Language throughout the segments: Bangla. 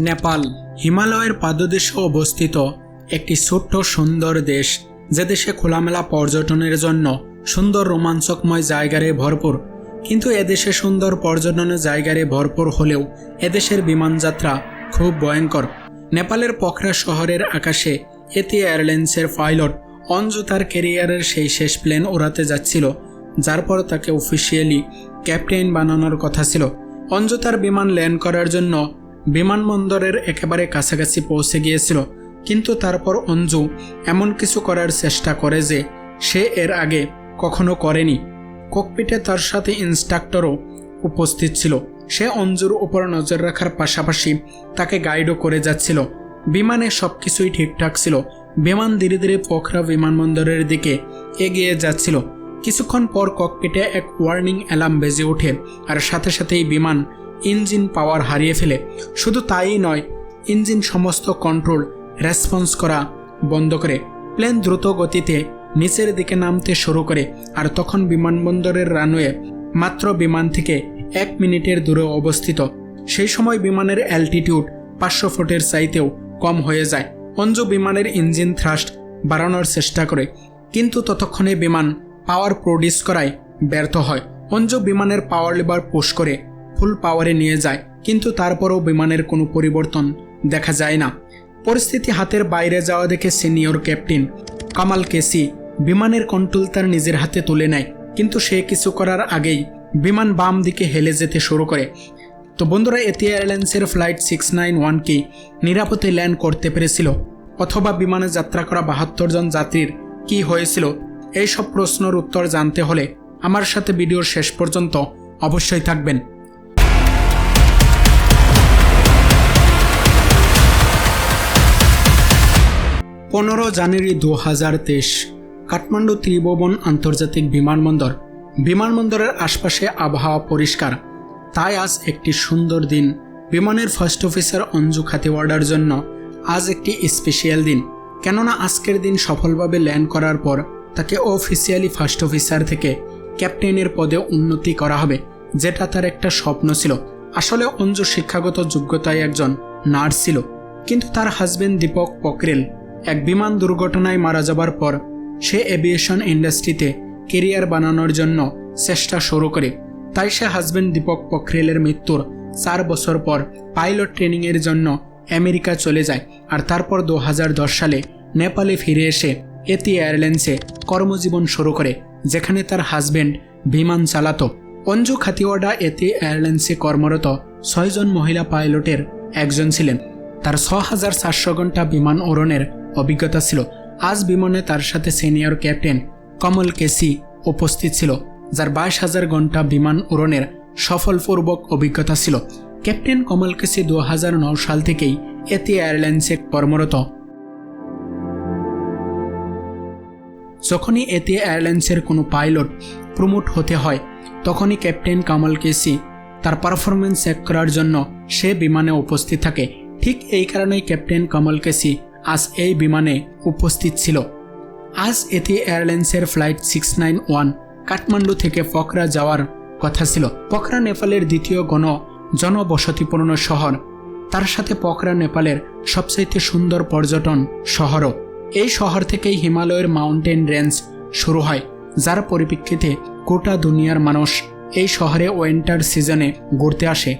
নেপাল হিমালয়ের পাদদেশে অবস্থিত একটি ছোট্ট সুন্দর দেশ যে দেশে খোলামেলা পর্যটনের জন্য সুন্দর রোমাঞ্চকময় জায়গারে ভরপুর। কিন্তু এদেশে সুন্দর পর্যটনের জায়গারে ভরপুর হলেও এদেশের বিমানযাত্রা খুব ভয়ঙ্কর। নেপালের পখরা শহরের আকাশে এতে এয়ারলাইন্সের পাইলট অঞ্জু তার ক্যারিয়ারের সেই শেষ প্লেন ওড়াতে যাচ্ছিল, যার পর তাকে অফিসিয়ালি ক্যাপ্টেন বানানোর কথা ছিল। অঞ্জু তার বিমান ল্যান্ড করার জন্য বিমানবন্দরের একেবারে কাছাকাছি পৌঁছে গিয়েছিল, কিন্তু তারপর অঞ্জু এমন কিছু করার চেষ্টা করে যে সে এর আগে কখনো করেনি। ককপিটে তার সাথে ইনস্ট্রাক্টরও উপস্থিত ছিল। সে অঞ্জুর উপর নজর রাখার পাশাপাশি তাকে গাইডও করে যাচ্ছিল। বিমানে সব কিছুই ঠিকঠাক ছিল। বিমান ধীরে ধীরে পোখরা বিমানবন্দরের দিকে এগিয়ে যাচ্ছিল। কিছুক্ষণ পর ককপিটে এক ওয়ার্নিং অ্যালার্ম বেজে ওঠে, আর সাথে সাথেই বিমান ইঞ্জিন পাওয়ার হারিয়ে ফেলে। শুধু তাই নয়, ইঞ্জিন সমস্ত কন্ট্রোল, রেসপন্স করা বন্ধ করে, প্লেন দ্রুত গতিতে নিচের দিকে নামতে শুরু করে আর তখন বিমানবন্দরের রানওয়ে মাত্র বিমান থেকে এক মিনিটের দূরে অবস্থিত। সেই সময় বিমানের অ্যালটিটিউড পাঁচশো ফুটের চাইতেও কম হয়ে যায়। অঞ্জু বিমানের ইঞ্জিন থ্রাস্ট বাড়ানোর চেষ্টা করে, কিন্তু ততক্ষণে বিমান পাওয়ার প্রডিউস করায় ব্যর্থ হয়। অঞ্জু বিমানের পাওয়ার লিভার পুশ করে ফুল পাওয়ারে নিয়ে যায়, কিন্তু তারপরও বিমানের কোনো পরিবর্তন দেখা যায় না। পরিস্থিতি হাতের বাইরে যাওয়া দেখে সিনিয়র ক্যাপ্টেন কামাল কেসি বিমানের কন্ট্রোল তার নিজের হাতে তুলে নেয়, কিন্তু সে কিছু করার আগেই বিমান বাম দিকে হেলে যেতে শুরু করে। তো বন্ধুরা এতি এয়ারলাইন্সের ফ্লাইট সিক্স নাইন ওয়ানকে নিরাপদে ল্যান্ড করতে পেরেছিল, অথবা বিমানে যাত্রা করা বাহাত্তর জন যাত্রীর কি হয়েছিল? এই সব প্রশ্নের উত্তর জানতে হলে আমার সাথে ভিডিওর শেষ পর্যন্ত অবশ্যই থাকবেন। পনেরো জানুয়ারি দু হাজার তেইশ, কাঠমান্ডু ত্রিভুবন আন্তর্জাতিক বিমানবন্দর। বিমানবন্দরের আশপাশে আবহাওয়া পরিষ্কার। তাই আজ একটি সুন্দর দিন। বিমানের ফার্স্ট অফিসার অঞ্জু খাতিওয়ার্ডার জন্য আজ একটি স্পেশাল দিন। কেননা আজকের দিন সফলভাবে ল্যান্ড করার পর তাকে অফিসিয়ালি ফার্স্ট অফিসার থেকে ক্যাপ্টেনের পদে উন্নতি করা হবে, যেটা তার একটা স্বপ্ন ছিল। আসলে অঞ্জু শিক্ষাগত যোগ্যতায় একজন নার্স ছিল, কিন্তু তার হাজবেন্ড দীপক পকরেল এক বিমান দুর্ঘটনায় মারা যাবার পর সে এভিয়েশন ইন্ডাস্ট্রিতে কেরিয়ার বানানোর জন্য চেষ্টা শুরু করে। তাই সে হাজবেন্ড দীপক পখরেলের মৃত্যুর চার বছর পর পাইলট ট্রেনিংয়ের জন্য আমেরিকা চলে যায় আর তারপর দু হাজার দশ সালে নেপালে ফিরে এসে এতি এয়ারলাইন্সে কর্মজীবন শুরু করে, যেখানে তার হাজবেন্ড বিমান চালাত। অঞ্জু খাতিওয়াডা এতি এয়ারলাইন্সে কর্মরত ছয়জন মহিলা পাইলটের একজন ছিলেন। তার ছ হাজার চারশো ঘণ্টা বিমান ওড়নের অভিজ্ঞতা ছিল। আজ বিমানে তার সাথে সিনিয়র ক্যাপ্টেন কমল কেসি উপস্থিত ছিল, যার বাইশ হাজার ঘণ্টা বিমান উড়নের সফলপূর্বক অভিজ্ঞতা ছিল। ক্যাপ্টেন কমল কেসি দু সাল থেকেই এতি এয়ারলাইন্সে কর্মরত। যখনই এতে এয়ারলাইন্সের কোনো পাইলট প্রমোট হতে হয়, তখনই ক্যাপ্টেন কামাল কেসি তার পারফরমেন্স চেক করার জন্য সে বিমানে উপস্থিত থাকে। ঠিক এই কারণেই ক্যাপ্টেন কামাল কেসি আজ এই বিমানে উপস্থিত ছিল। আজ এতে এয়ারলাইন্সের flight six nine one, Kathmandu থেকে পকরা যাওয়ার কথা ছিল। পকরা নেপালের দ্বিতীয় গণ জনবসতিপূর্ণ শহর। তার সাথে পকরা নেপালের সবচাইতে সুন্দর পর্যটন শহরও। এই শহর থেকেই হিমালয়ের মাউন্টেন রেঞ্জ শুরু হয়, যার পরিপ্রেক্ষিতে গোটা দুনিয়ার মানুষ এই শহরে ওয়েন্টার সিজনে ঘুরতে আসে।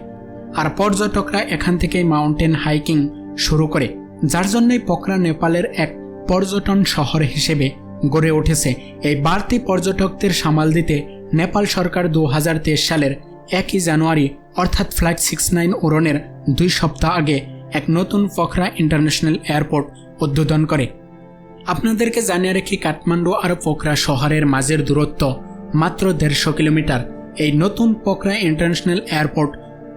আর পর্যটকরা এখান থেকেই মাউন্টেন হাইকিং শুরু করে। যার জন্যই পকরা নেপালের এক পর্যটন শহর হিসেবে গড়ে উঠেছে। এই বাড়তি পর্যটকদের সামাল দিতে নেপাল সরকার দু হাজার তেইশ সালের একই জানুয়ারি, অর্থাৎ ফ্লাইট সিক্স নাইন উড়নের দুই সপ্তাহ আগে এক নতুন পখরা ইন্টারন্যাশনাল এয়ারপোর্ট উদ্বোধন করে। আপনাদেরকে জানিয়ে রেখি, কাঠমান্ডু আর পোখরা শহরের মাঝের দূরত্ব মাত্র দেড়শো কিলোমিটার। এই নতুন পোখরা ইন্টারন্যাশনাল এয়ারপোর্ট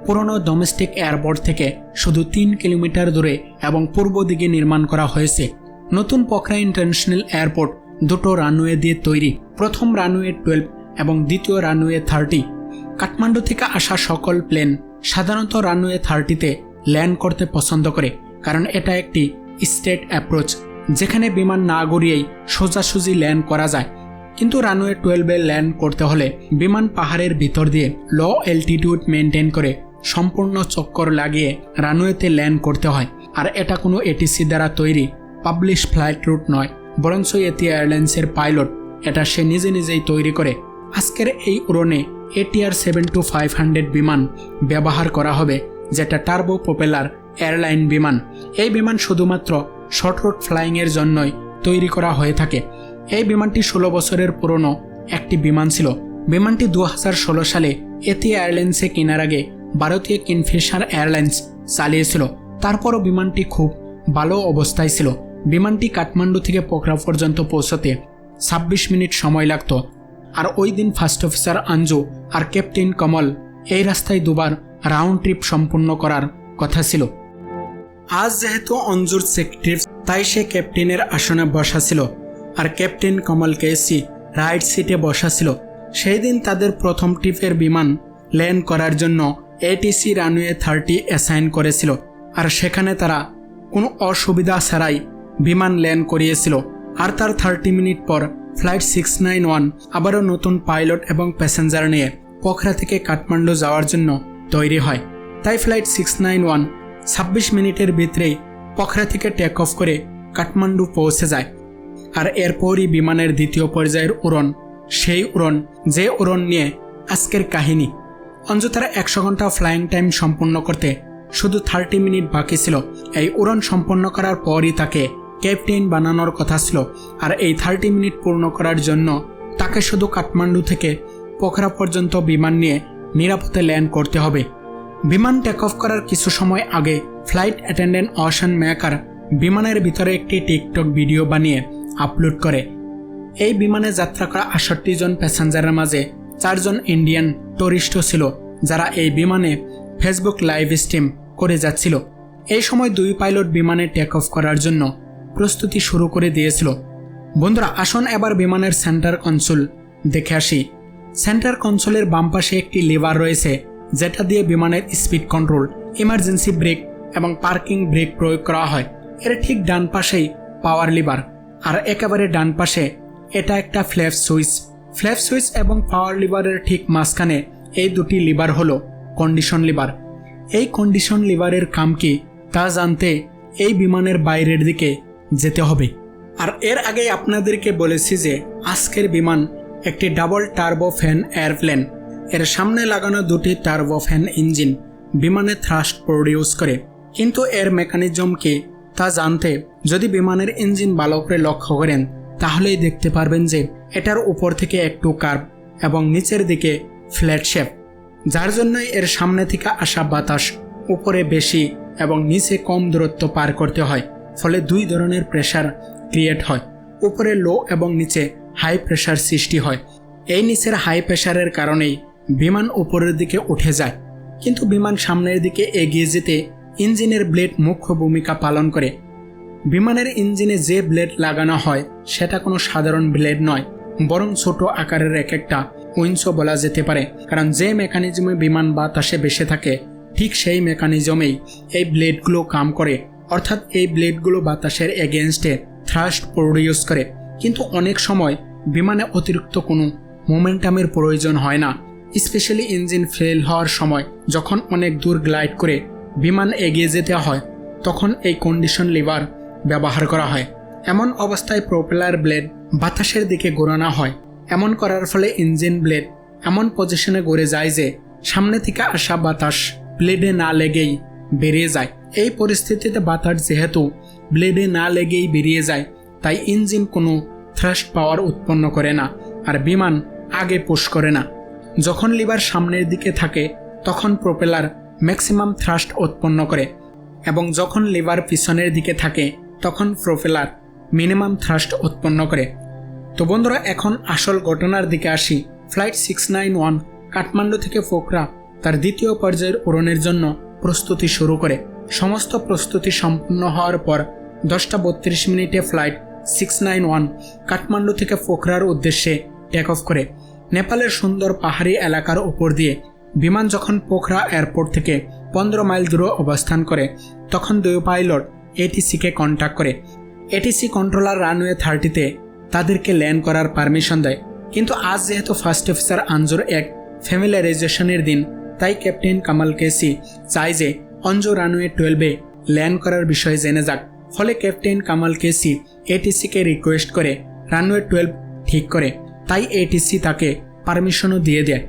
পুরনো ডোমেস্টিক এয়ারপোর্ট থেকে শুধু তিন কিলোমিটার দূরে এবং পূর্ব দিকে নির্মাণ করা হয়েছে। নতুন পোখরা ইন্টারন্যাশনাল এয়ারপোর্ট দুটো রানওয়ে দিয়ে তৈরি। প্রথম রানওয়ে টুয়েলভ এবং দ্বিতীয় রানওয়ে থার্টি কাঠমান্ডু থেকে আসা সকল প্লেন সাধারণত রানওয়ে থার্টিতে ল্যান্ড করতে পছন্দ করে, কারণ এটা একটি স্টেট অ্যাপ্রোচ যেখানে বিমান না গড়িয়েই সোজাসুজি ল্যান্ড করা যায়। কিন্তু রানওয়ে টুয়েলভে ল্যান্ড করতে হলে বিমান পাহাড়ের ভিতর দিয়ে লো অ্যালটিটিউড মেনটেন করে সম্পূর্ণ চক্কর লাগিয়ে রানওয়েতে ল্যান্ড করতে হয়। আর এটা কোনো এটিসি দ্বারা তৈরি পাবলিশ ফ্লাইট রুট নয়, বরঞ্চ এটি এয়ারলাইন্সের পাইলট এটা সে নিজে নিজেই তৈরি করে। আজকের এই উড়নে ATR seven two five hundred বিমান ব্যবহার করা হবে, যেটা টার্বো প্রোপেলার এয়ারলাইন বিমান। এই বিমান শুধুমাত্র শর্ট রুট ফ্লাইংয়ের জন্যই তৈরি করা হয়ে থাকে। এই বিমানটি ষোলো বছরের পুরনো একটি বিমান ছিল। বিমানটি দু হাজার ষোলো সালে এতি এয়ারলাইন্সে কেনার আগে ভারতীয় কিনফিশার এয়ারলাইন্স চালিয়েছিল। তারপরও বিমানটি খুব ভালো অবস্থায় ছিল। বিমানটি কাঠমান্ডু থেকে পোখরা পর্যন্ত পৌঁছতে ছাব্বিশ মিনিট সময় লাগত। আর ওই দিন ফার্স্ট অফিসার আঞ্জু আর ক্যাপ্টেন কমল এই রাস্তায় দুবার রাউন্ড ট্রিপ সম্পূর্ণ করার কথা ছিল। আজ যেহেতু অঞ্জুর সেক্রেটারি তাই সে ক্যাপ্টেনের আসনে বসা ছিল। আর ক্যাপ্টেন কমল কেসি রাইট সিটে বসা ছিল। সেই দিন তাদের প্রথম ট্রিপের বিমান ল্যান্ড করার জন্য এটিসি রানওয়ে থার্টি অ্যাসাইন করেছিল আর সেখানে তারা কোনো অসুবিধা ছাড়াই বিমান ল্যান্ড করিয়েছিল। আর তার থার্টি মিনিট পর ফ্লাইট সিক্স নাইন ওয়ান আবারও নতুন পাইলট এবং প্যাসেঞ্জার নিয়ে পোখরা থেকে কাঠমান্ডু যাওয়ার জন্য তৈরি হয়। তাই ফ্লাইট সিক্স নাইন ওয়ান ছাব্বিশ মিনিটের ভিতরেই পোখরা থেকে টেক অফ করে কাঠমান্ডু পৌঁছে যায়। আর এরপরই বিমানের দ্বিতীয় পর্যায়ের উড়ন, সেই উড়ন, যে উড়ন নিয়ে আজকের কাহিনী। অঞ্জু তারা একশো ঘণ্টা ফ্লাইং টাইম সম্পূর্ণ করতে শুধু থার্টি মিনিট বাকি ছিল। এই উড়ন সম্পন্ন করার পরই তাকে ক্যাপ্টেন বানানোর কথা ছিল আর এই থার্টি মিনিট পূর্ণ করার জন্য তাকে শুধু কাঠমান্ডু থেকে পোখরা পর্যন্ত বিমান নিয়ে নিরাপদে ল্যান্ড করতে হবে। বিমান টেক অফ করার কিছু সময় আগে ফ্লাইট অ্যাটেন্ডেন্ট অশান মেকার বিমানের ভিতরে একটি টিকটক ভিডিও বানিয়ে আপলোড করে। এই বিমানে যাত্রা করা আষট্টি জন প্যাসেঞ্জারের মাঝে চারজন ইন্ডিয়ান টুরিস্টও ছিল, যারা এই বিমানে ফেসবুক লাইভ স্ট্রিম করে যাচ্ছিল। এই সময় দুই পাইলট বিমানে টেক অফ করার জন্য প্রস্তুতি শুরু করে দিয়েছিল। বন্ধুরা, আসুন এবার বিমানের সেন্টার কনসোল দেখে আসি। সেন্টার কনসোলের বাম পাশে একটি লিভার রয়েছে, যেটা দিয়ে বিমানের স্পিড কন্ট্রোল ইমার্জেন্সি ব্রেক এবং পার্কিং ব্রেক প্রয়োগ করা হয়। এর ঠিক ডান পাশেই পাওয়ার লিভার আর একেবারে ডান পাশে এটা একটা ফ্ল্যাপ সুইচ ফ্ল্যাপ সুইচ এবং পাওয়ার লিভারের ঠিক মাঝখানে এই দুটি লিভার হলো কন্ডিশন লিভার। এই কন্ডিশন লিভারের কাম কি তা জানতে এই বিমানের বাইরের দিকে যেতে হবে। আর এর আগে আপনাদেরকে বলেছি যে আজকের বিমান একটি ডাবল টার্বো ফ্যান এয়ারপ্লেন। এর সামনে লাগানো দুটি টার্বো ফ্যান ইঞ্জিন বিমানে থ্রাস্ট প্রডিউস করে। কিন্তু এর মেকানিজম কি তা জানতে যদি বিমানের ইঞ্জিন ভালো করে লক্ষ্য করেন, তাহলেই দেখতে পারবেন যে এটার উপর থেকে একটু কার্ভ এবং নিচের দিকে ফ্ল্যাট শেপ। যার জন্যই এর সামনে থেকে আসা বাতাস উপরে বেশি এবং নিচে কম দূরত্ব পার করতে হয়, ফলে দুই ধরনের প্রেশার ক্রিয়েট হয়। উপরে লো এবং নিচে হাই প্রেশার সৃষ্টি হয়। এই নিচের হাই প্রেশারের কারণেই বিমান উপরের দিকে উঠে যায়। কিন্তু বিমান সামনের দিকে এগিয়ে যেতে ইঞ্জিনের ব্লেড মুখ্য ভূমিকা পালন করে। বিমানের ইঞ্জিনে যে ব্লেড লাগানো হয়, সেটা কোনো সাধারণ ব্লেড নয়। বরং ছোট আকারের এক একটা উইন্সও বলা যেতে পারে। কারণ যে মেকানিজমে বিমান বাতাসে বেসে থাকে, ঠিক সেই মেকানিজমেই এই ব্লেডগুলো কাম করে। অর্থাৎ এই ব্লেডগুলো বাতাসের এগেনস্টে থ্রাস্ট প্রডিউস করে। কিন্তু অনেক সময় বিমানে অতিরিক্ত কোনো মোমেন্টামের প্রয়োজন হয় না। স্পেশালি ইঞ্জিন ফেল হওয়ার সময় যখন অনেক দূর গ্লাইড করে বিমান এগিয়ে যেতে হয়, তখন এই কন্ডিশন লিভার ব্যবহার করা হয়। এমন অবস্থায় প্রোপেলার ব্লেড বাতাসের দিকে ঘোরানো হয়। এমন করার ফলে ইঞ্জিন ব্লেড এমন পজিশনে গড়ে যায় যে, সামনে থেকে আসা বাতাস ব্লেডে না লেগেই বেরিয়ে যায়। এই পরিস্থিতিতে বাতাস যেহেতু ব্লেডে না লেগেই বেরিয়ে যায়, তাই ইঞ্জিন কোনো থ্রাস্ট পাওয়ার উৎপন্ন করে না আর বিমান আগে পুশ করে না। যখন লিভার সামনের দিকে থাকে, তখন প্রোপেলার ম্যাক্সিমাম থ্রাস্ট উৎপন্ন করে এবং যখন লিভার পিছনের দিকে থাকে, তখন প্রোপেলার মিনিমাম থ্রাস্ট উৎপন্ন করে। তো বন্ধুরা, এখন আসল ঘটনার দিকে আসি। Flight six nine one, Kathmandu থেকে পোখরা তার দ্বিতীয় পর্যায়ের উড়নের জন্য প্রস্তুতি শুরু করে। সমস্ত প্রস্তুতি সম্পূর্ণ হওয়ার পর দশটা বত্রিশ মিনিটে flight six nine one, Kathmandu থেকে পোখরার উদ্দেশ্যে টেক অফ করে। নেপালের সুন্দর পাহাড়ি এলাকার উপর দিয়ে বিমান যখন পোখরা এয়ারপোর্ট থেকে পনেরো মাইল দূরে অবস্থান করে, তখন দুই পাইলট এটিসিকে কন্ট্যাক্ট করে। এটিসি কন্ট্রোলার রানওয়ে থার্টিতে তাদেরকে ল্যান্ড করার পারমিশন দেয়। কিন্তু আজ যেহেতু ফার্স্ট অফিসার আঞ্জুর এক ফ্যামিলিয়ারাইজেশনের দিন, তাই ক্যাপ্টেন কামাল কেসি চায় যে অঞ্জু রানওয়ে টুয়েলভে ল্যান্ড করার বিষয়ে জেনে যাক। ফলে ক্যাপ্টেন কামাল কেসি এটিসিকে রিকোয়েস্ট করে রানওয়ে টুয়েলভ ঠিক করে। তাই এটিসি তাকে পারমিশনও দিয়ে দেয়।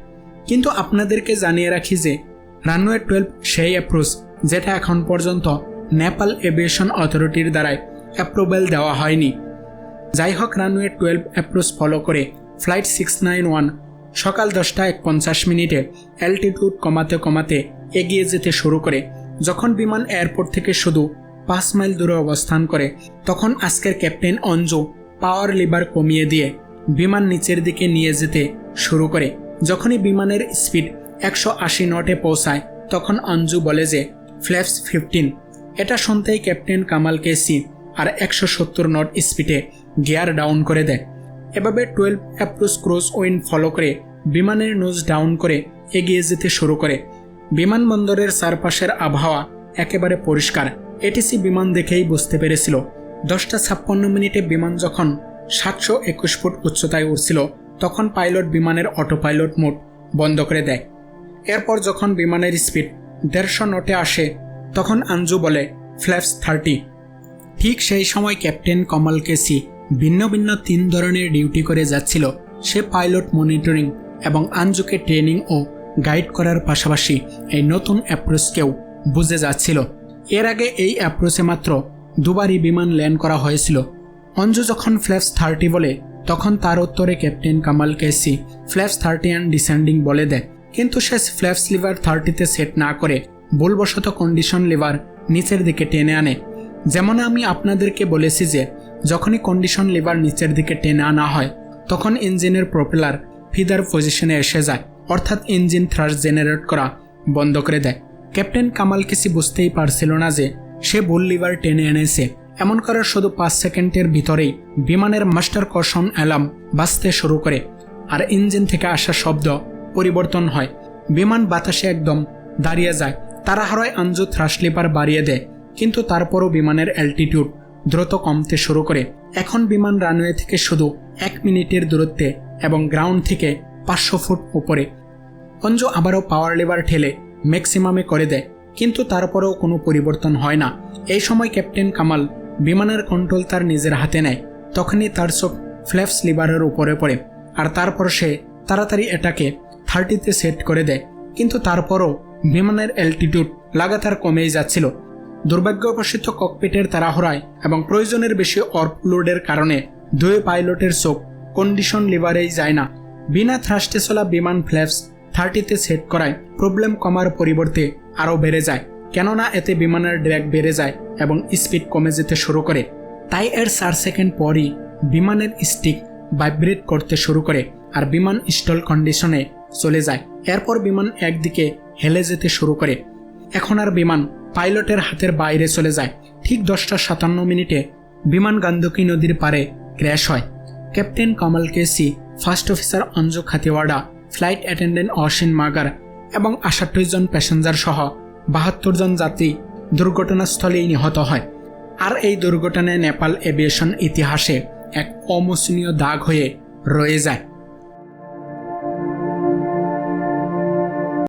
কিন্তু আপনাদেরকে জানিয়ে রাখি যে রানওয়ে টুয়েলভ সেই অ্যাপ্রোচ যেটা এখন পর্যন্ত নেপাল এভিয়েশন অথরিটির দ্বারাই অ্যাপ্রুভেল দেওয়া হয়নি। যাই হোক রানওয়ে টুয়েলভ অ্যাপ্রোচ ফলো করে ফ্লাইট সিক্স নাইন ওয়ান সকাল দশটা এক পঞ্চাশ মিনিটে অ্যালটিটিউড কমাতে কমাতে এগিয়ে যেতে শুরু করে। যখন বিমান এয়ারপোর্ট থেকে শুধু পাঁচ মাইল দূরে অবস্থান করে, তখন আজকের ক্যাপ্টেন অঞ্জু পাওয়ার লিভার কমিয়ে দিয়ে বিমান নিচের দিকে নিয়ে যেতে শুরু করে। যখনই বিমানের স্পিড একশো আশি নটে পৌঁছায়, তখন অঞ্জু বলে যে ফ্ল্যাপস ফিফটিন এটা শুনতেই ক্যাপ্টেন কামাল কেসি আর একশো সত্তর নট স্পিডে গিয়ার ডাউন করে দেয়। এভাবে twelve approach crosswind follow করে বিমানের নোজ ডাউন করে এগিয়ে যেতে শুরু করে। বিমানবন্দরের চারপাশের আবহাওয়া একেবারে পরিষ্কার। এটিসি বিমান দেখেই বুঝতে পেরেছিল। দশটা ছাপ্পান্ন মিনিটে বিমান যখন সাতশো একুশ ফুট উচ্চতায় উঠছিল তখন পাইলট বিমানের অটো পাইলট মোড বন্ধ করে দেয়। এরপর যখন বিমানের স্পিড দেড়শো নটে আসে, তখন আঞ্জু বলে, ফ্ল্যাপস থার্টি। ঠিক সেই সময় ক্যাপ্টেন কমল কেসি ভিন্ন ভিন্ন তিন ধরনের ডিউটি করে যাচ্ছিল। সে পাইলট মনিটরিং এবং আঞ্জুকে ট্রেনিং ও গাইড করার পাশাপাশি এই নতুন অ্যাপ্রোচকেও বুঝে যাচ্ছিল। এর আগে এই অ্যাপ্রোচে মাত্র দুবারই বিমান ল্যান্ড করা হয়েছিল। অঞ্জু যখন ফ্ল্যাপস থার্টি বলে, তখন তার উত্তরে captain Kamal KC flaps thirty and descending বলে দেয়। কিন্তু সে ফ্ল্যাপস লিভার থার্টিতে সেট না করে ভুলবশত কন্ডিশন লিভার নিচের দিকে টেনে আনে। যেমন আমি আপনাদেরকে বলেছি যে, যখনই কন্ডিশন লিভার নিচের দিকে টেনে আনা হয়, তখন ইঞ্জিনের প্রপেলার ফিদার পজিশনে এসে যায়, অর্থাৎ ইঞ্জিন থ্রাস জেনারেট করা বন্ধ করে দেয়। ক্যাপ্টেন কামাল কিসি বুঝতেই পারছিল না যে, সে ভুল লিভার টেনে এনেছে। এমন করার শুধু পাঁচ সেকেন্ডের ভিতরেই বিমানের মাস্টার কর্ষণ অ্যালার্ম বাজতে শুরু করে, আর ইঞ্জিন থেকে আসা শব্দ পরিবর্তন হয়। বিমান বাতাসে একদম দাঁড়িয়ে যায়, তাড়াহাড়ায় আঞ্জু থ্রাস লিভার বাড়িয়ে দেয় কিন্তু তারপরও বিমানের অ্যালটিটিউড দ্রুত কমতে শুরু করে। এখন বিমান রানওয়ে থেকে শুধু এক মিনিটের দূরত্বে এবং গ্রাউন্ড থেকে পাঁচশো ফুট উপরে। অঞ্জু আবারও পাওয়ার লেভার ঠেলে ম্যাক্সিমামে করে দেয়, কিন্তু তারপরেও কোনো পরিবর্তন হয় না। এই সময় ক্যাপ্টেন কামাল বিমানের কন্ট্রোল তার নিজের হাতে নেয়, তখনই তার চোখ ফ্ল্যাপস লিভারের উপরে পড়ে, আর তারপর সে তাড়াতাড়ি এটাকে থার্টিতে সেট করে দেয়, কিন্তু তারপরও বিমানের অ্যালটিটিউড লাগাতার কমেই যাচ্ছিল। দুর্ভাগ্যবশত ককপিটের তাড়াহড়ায় এবং প্রয়োজনের বেশি অর্পলোডের কারণে দুই পাইলটের চোখ কন্ডিশন লিভারেই যায় না। বিনা থ্রাস্টে চলা বিমান ফ্ল্যাপস থার্টিতে সেট করায় প্রবলেম কমার পরিবর্তে আরও বেড়ে যায়। কেননা এতে বিমানের ড্র্যাগ বেড়ে যায় এবং স্পিড কমে যেতে শুরু করে। তাই এর চার সেকেন্ড পরই বিমানের স্টিক ভাইব্রেট করতে শুরু করে আর বিমান স্টল কন্ডিশনে চলে যায়। এরপর বিমান একদিকে হেলে যেতে শুরু করে। এখন আর বিমান পাইলটের হাতের বাইরে চলে যায়। ঠিক দশটা সাতান্ন মিনিটে বিমান গান্ধকী নদীর পারে ক্র্যাশ হয়। Captain Kamal KC, first officer Anju Khatiwada, flight attendant Asin Magar এবং আষাট্টি জন প্যাসেঞ্জার সহ বাহাত্তর জন যাত্রী দুর্ঘটনাস্থলেই নিহত হয়। আর এই দুর্ঘটনায় নেপাল এভিয়েশন ইতিহাসে এক অমোচনীয় দাগ হয়ে রয়ে যায়।